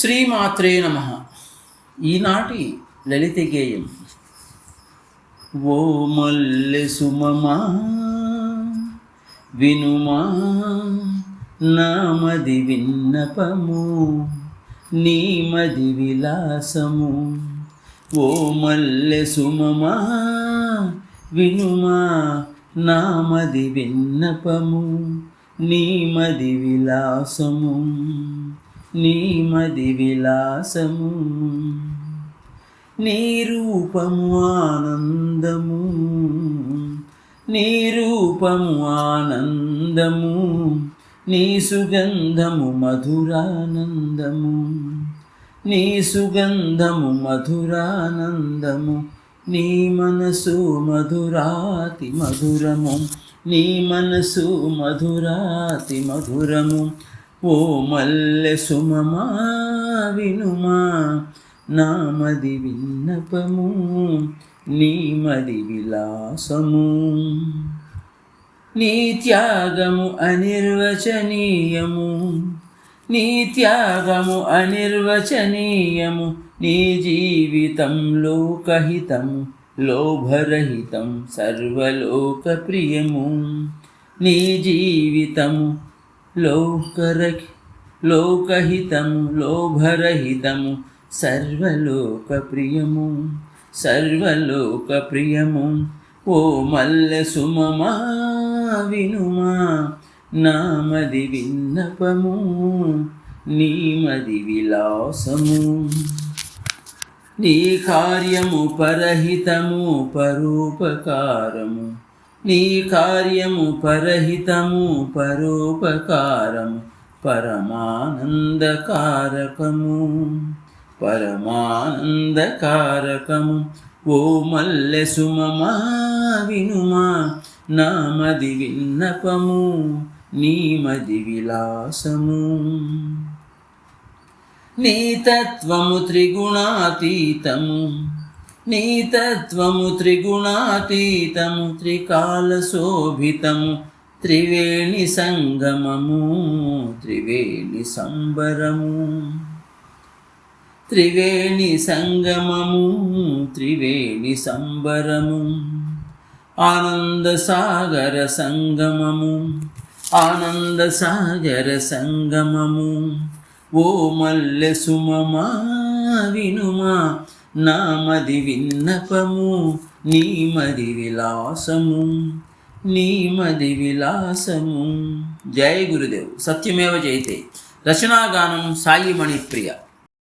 శ్రీమాత్రే నమ. ఈనాటి లలిత గేయం ఓ మల్లె సుమమా వినుమా నామది విన్నపము నీమది విలాసము. ఓ మల్లె సుమమా వినుమా నామది విన్నపము నీమది విలాసము. నీమది విలాసము నీ రూపము ఆనందము నీ రూపము ఆనందము నీ సుగంధము మధురానందము నీ సుగంధము మధురానందము నీ మనసు మధురాతి మధురము నీ మనసు మధురాతి మధురము ఓ మల్లె సుమమా వినుమా నామది విన్నపము నీమది విలాసము. నీ త్యాగము అనిర్వచనీయము నీ త్యాగము అనిర్వచనీయము నీ జీవితం లోకహితము లోభరహితం సర్వలోకప్రియము. నీ జీవితము లోకర లోకహితము లోభరహితము సర్వలోక ప్రియము సర్వలోక ప్రియము ఓ మల్ల సుమమా వినుమా నామది విన్నపము నీమది విలాసము. నీ కార్యము పరహితము పరోపకారము. నీ కార్యము పరహితము పరోపకారము పరమానందకారకము. పరమానందకారకము ఓ మల్లె సుమమా వినుమా నామది విన్నపము నీమది విలాసము. నీ తత్వము త్రిగుణాతీతము నీ తత్వము త్రిగుణాతీతము త్రికాలశోభితము త్రివేణి సంగమము త్రివేణి సంబరము. త్రివేణి సంగమము త్రివేణి సంబరము. ఆనంద సాగర సంగమము ఆనంద సాగర సంగమము. ఓ మల్లె సుమమా వినుమా నామది విన్నపము నీమది విలాసము నీమది విలాసము. జయ గురుదేవ్. సత్యమేవ జయతే. రచనాగానం సాయి మణిప్రియ.